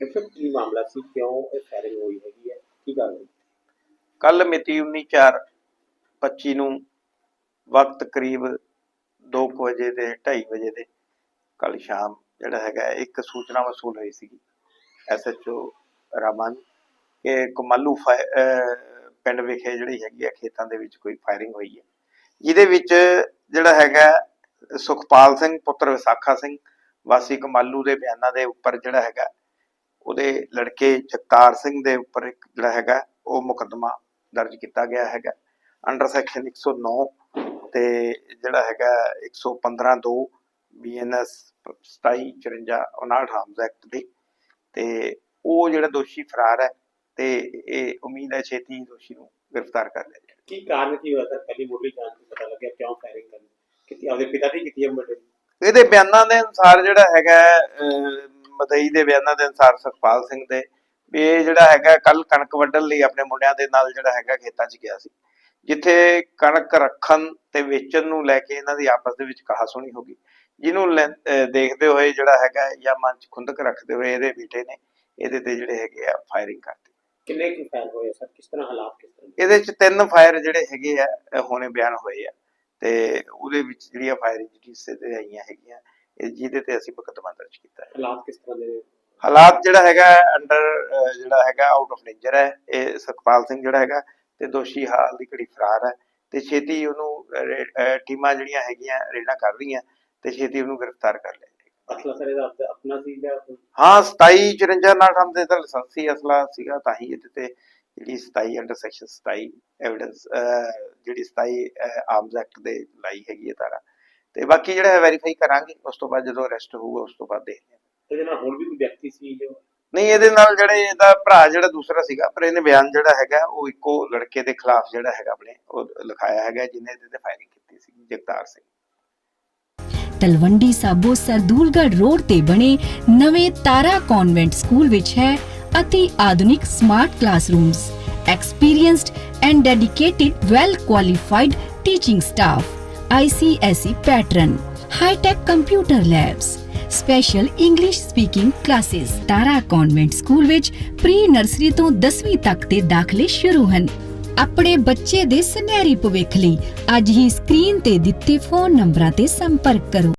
ਇਹ ਕੀ ਮਾਮਲਾ ਸੀ? ਕਿਉਂ ਇਹ ਫਾਇਰਿੰਗ ਹੋਈ ਹੈਗੀ ਹੈ? ਕੀ ਗੱਲ ਹੋਈ? ਕੱਲ ਮਿਤੀ 19/4/25 ਨੂੰ ਵਕਤ ਕਰੀਬ 2 ਵਜੇ ਦੇ 2:30 ਵਜੇ ਦੇ ਕੱਲ ਸ਼ਾਮ ਜਿਹੜਾ ਹੈਗਾ ਇੱਕ ਸੂਚਨਾ ਵਸੂਲ ਹੋਈ ਸੀਗੀ। ਐਸਐਚਓ ਰਾਮਨ ਕਿ ਕਮਾਲੂ ਪਿੰਡ ਵਿਖੇ ਜਿਹੜੀ ਹੈਗੀ ਆ ਖੇਤਾਂ ਦੇ ਵਿੱਚ ਕੋਈ ਫਾਇਰਿੰਗ ਹੋਈ ਹੈ। ਜਿਹਦੇ ਵਿੱਚ ਜਿਹੜਾ ਹੈਗਾ ਸੁਖਪਾਲ ਸਿੰਘ, ਪੁੱਤਰ ਵਿਸਾਖਾ ਸਿੰਘ, ਵਾਸੀ ਕਮਾਲੂ ਦੇ ਬਿਆਨਾਂ ਦੇ ਉੱਪਰ ਜਿਹੜਾ ਹੈਗਾ ਉਹਦੇ ਲੜਕੇ ਜਗਤਾਰ ਸਿੰਘ ਦੇ ਉੱਪਰ ਇੱਕ ਜਿਹੜਾ ਹੈਗਾ ਉਹ ਮੁਕੱਦਮਾ ਦਰਜ ਕੀਤਾ ਗਿਆ ਹੈਗਾ। ਅੰਡਰ ਸੈਕਸ਼ਨ 109 ਤੇ ਜਿਹੜਾ ਹੈਗਾ 115 2 ਬੀਐਨਐਸ 27 54 59 ਆਰਮਸ ਐਕਟ ਦੇ। ਤੇ ਉਹ ਜਿਹੜਾ ਦੋਸ਼ੀ ਫਰਾਰ ਹੈ ਤੇ ਇਹ ਉਮੀਦ ਹੈ ਛੇਤੀ ਦੋਸ਼ੀ ਨੂੰ ਗ੍ਰਿਫਤਾਰ ਕਰ ਲਿਆ ਜਾਏਗਾ ਕੀ ਕਾਰਨ ਕੀ ਹੋਇਆ ਸਰ? ਪਹਿਲੀ ਮੁੱਢਲੀ ਜਾਂਚ ਤੋਂ ਪਤਾ ਲੱਗਿਆ ਕਿਉਂ ਫਾਇਰਿੰਗ ਕਰਨੀ? ਕਿਤੇ ਆਪਦੇ ਪਿਤਾ ਦੀ ਕੀਤੀ ਹੈ ਇਹਦੇ ਬਿਆਨਾਂ ਦੇ ਅਨੁਸਾਰ ਜਿਹੜਾ ਹੈਗਾ ਮਦਈ ਦੇ ਬਿਆਨਾਂ ਦੇ ਅਨੁਸਾਰ ਸੁਖਪਾਲ ਸਿੰਘ ਦੇ ਵੀ ਇਹ ਜਿਹੜਾ ਹੈਗਾ ਕੱਲ ਕਣਕ ਵੱਢਣ ਲਈ ਆਪਣੇ ਮੁੰਡਿਆਂ ਦੇ ਨਾਲ ਜਿਹੜਾ ਹੈਗਾ ਖੇਤਾਂ 'ਚ ਗਿਆ ਸੀ। ਜਿੱਥੇ ਕਣਕ ਰੱਖਣ ਤੇ ਵੇਚਣ ਨੂੰ ਲੈ ਕੇ ਇਹਨਾਂ ਦੀ ਆਪਸ ਦੇ ਵਿੱਚ ਕਹਾ ਸੁਣੀ ਹੋ ਗਈ। ਜਿਹਨੂੰ ਦੇਖਦੇ ਹੋਏ ਜਿਹੜਾ ਹੈਗਾ ਜਾਂ ਮਨ 'ਚ ਖੁੰਦਕ ਰੱਖਦੇ ਹੋਏ ਇਹਦੇ ਬੇਟੇ ਨੇ ਇਹਦੇ ਤੇ ਜਿਹੜੇ ਹੈਗੇ ਆ ਫਾਇਰਿੰਗ ਕਰਤੀ। ਕਿੰਨੇ ਕੀ ਫਾਇਰ ਹੋਏ ਸਰ? ਕਿਸ ਤਰ੍ਹਾਂ ਹਾਲਾਤ ਕਿਸ ਤਰ੍ਹਾਂ? ਇਹਦੇ 'ਚ ਤਿੰਨ ਫਾਇਰ ਜਿਹੜੇ ਹੈਗੇ ਆ ਹੁਣੇ ਬਿਆਨ ਹੋਏ ਆ। ਤੇ ਉਹਦੇ ਵਿੱਚ ਜਿਹੜੀਆਂ ਫਾਇਰਿੰਗ ਜਿਹੜੀ ਤੇ ਆਈਆਂ ਹੈਗੀਆਂ ਜਿਹਦੇ ਤੇ ਅਸੀਂ ਮੁਕੱਦਮਾ ਦਰਜ ਕੀਤਾ ਹੈ। ਹਾਲਾਤ ਕਿਸ ਤਰ੍ਹਾਂ ਦੇ? ਹਾਲਾਤ ਜਿਹੜਾ ਹੈਗਾ ਅੰਡਰ ਜਿਹੜਾ ਹੈਗਾ ਆਊਟ ਆਫ ਡੇਂਜਰ ਹੈ। ਇਹ ਸੁਖਪਾਲ ਸਿੰਘ ਜਿਹੜਾ ਹੈਗਾ ਤੇ ਦੋਸ਼ੀ ਹਾਲ ਦੀ ਘੜੀ ਫਰਾਰ ਹੈ ਤੇ ਛੇਤੀ ਉਹਨੂੰ ਟੀਮਾਂ ਜਿਹੜੀਆਂ ਹੈਗੀਆਂ ਰੇਡਾਂ ਕਰ ਰਹੀਆਂ ਤੇ ਛੇਤੀ ਉਹਨੂੰ ਗ੍ਰਿਫਤਾਰ ਕਰ ਲਿਆ ਅਸਲਾ ਸਰ ਇਹਦਾ ਆਪਣਾ ਸੀ ਜਾਂ ਹਾਂ 27 54 ਨਾਲ ਹਮ ਦੇ ਲਾਇਸੈਂਸੀ ਅਸਲਾ ਸੀਗਾ ਤਾਂ ਹੀ ਇਹਦੇ ਤੇ ਜਿਹੜੀ 27 ਅੰਡਰ ਸੈਕਸ਼ਨ 27 ਐਵੀਡੈਂਸ ਜਿਹੜੀ 27 ਆਰਮਸ ਐਕਟ ਦੇ ਲਾਈ ਹੈਗੀ ਹੈ ਤਾਰਾ ਤੇ ਬਾਕੀ ਜਿਹੜਾ ਹੈ ਵੈਰੀਫਾਈ ਕਰਾਂਗੇ ਉਸ ਤੋਂ ਬਾਅਦ ਜਦੋਂ ਅਰੈਸਟ ਹੋਊਗਾ ਉਸ ਤੋਂ ਬਾਅਦ ਦੇਖਦੇ ਹਾਂ। ਇਹਦੇ ਨਾਲ ਹੋਰ ਵੀ ਕੋਈ ਵਿਅਕਤੀ ਸੀ ਜੋ ਨਹੀਂ ਇਹਦੇ ਨਾਲ ਜਿਹੜੇ ਇਹਦਾ ਭਰਾ ਜਿਹੜਾ ਦੂਸਰਾ ਸੀਗਾ ਪਰ ਇਹਨੇ ਬਿਆਨ ਜਿਹੜਾ ਹੈਗਾ ਉਹ ਇੱਕੋ ਲੜਕੇ ਦੇ ਖਿਲਾਫ ਜਿਹੜਾ ਹੈਗਾ ਆਪਣੇ ਉਹ ਲਿਖਾਇਆ ਹੈਗਾ ਜਿਹਨੇ ਇਹਦੇ ਤੇ ਫਾਇਰਿੰਗ ਕੀਤੀ ਸੀ ਜਗਤਾਰ ਸਿੰਘ। ਤਲਵੰਡੀ ਸਾਬੋ ਸਰਦੂਲਗੜ੍ਹ ਰੋਡ ਤੇ ਬਣੇ ਨਵੇਂ ਤਾਰਾ ਕਨਵੈਂਟ ਸਕੂਲ ਵਿੱਚ ਹੈ ਅਤੀ ਆਧੁਨਿਕ smart classrooms experienced and dedicated well qualified teaching staff ICSE pattern hi tech computer labs special English speaking classes Tara convent school ਵਿੱਚ ਪ੍ਰੀ ਨਰਸਰੀ ਤੋਂ 10ਵੀਂ ਤੱਕ ਦੇ ਦਾਖਲੇ ਸ਼ੁਰੂ ਹਨ। ਆਪਣੇ ਬੱਚੇ ਦੇ ਸੁਨਹਿਰੀ ਭਵਿੱਖ ਲਈ ਅੱਜ ਹੀ ਸਕਰੀਨ ਤੇ ਦਿੱਤੇ ਫੋਨ ਨੰਬਰਾਂ ਤੇ ਸੰਪਰਕ ਕਰੋ।